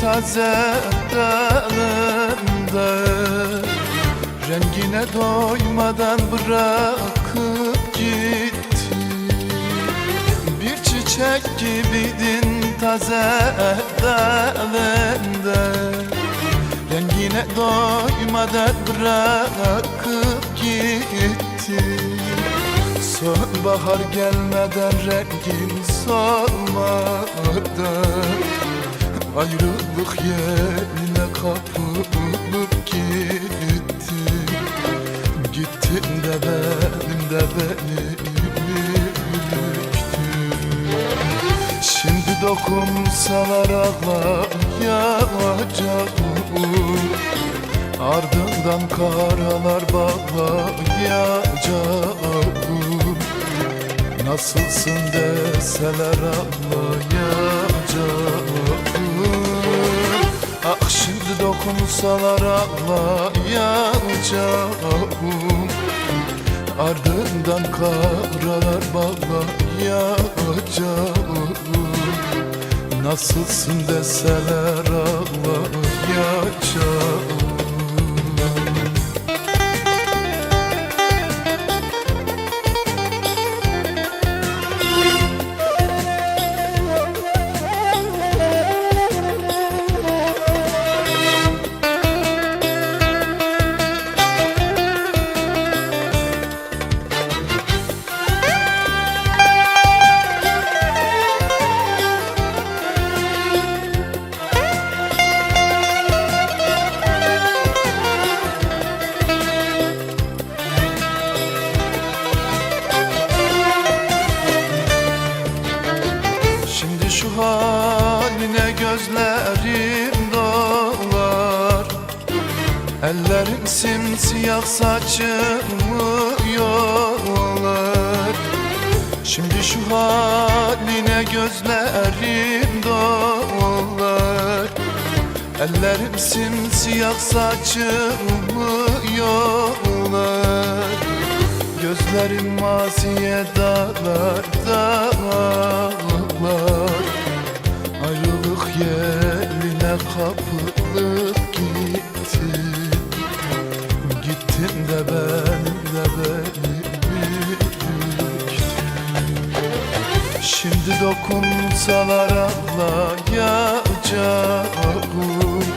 taze dalında. Rengine doymadan bırakıp gitti Bir çiçek gibiydin taze dalında. Rengine doymadan bırakıp gitti Sonbahar gelmeden rengin solmadan Ayrılık yerine kapılıp gitti. Gittin de benim de beni büktün Şimdi dokunsalar ağlayacağım Ardından karalar bağlayacağım Nasılsın deseler ağlayacağım Ah şimdi dokunsalar ağlayacağım Ardından karalar bağlayacağım Nasılsın deseler ağlayacağım Ellerim simsiyah saçımı yolar. Şimdi şu haline gözlerim dolar. Ellerim simsiyah saçımı yolar. Gözlerim maziye dağlar dağlar Şimdi dokunsalar ağlayacağım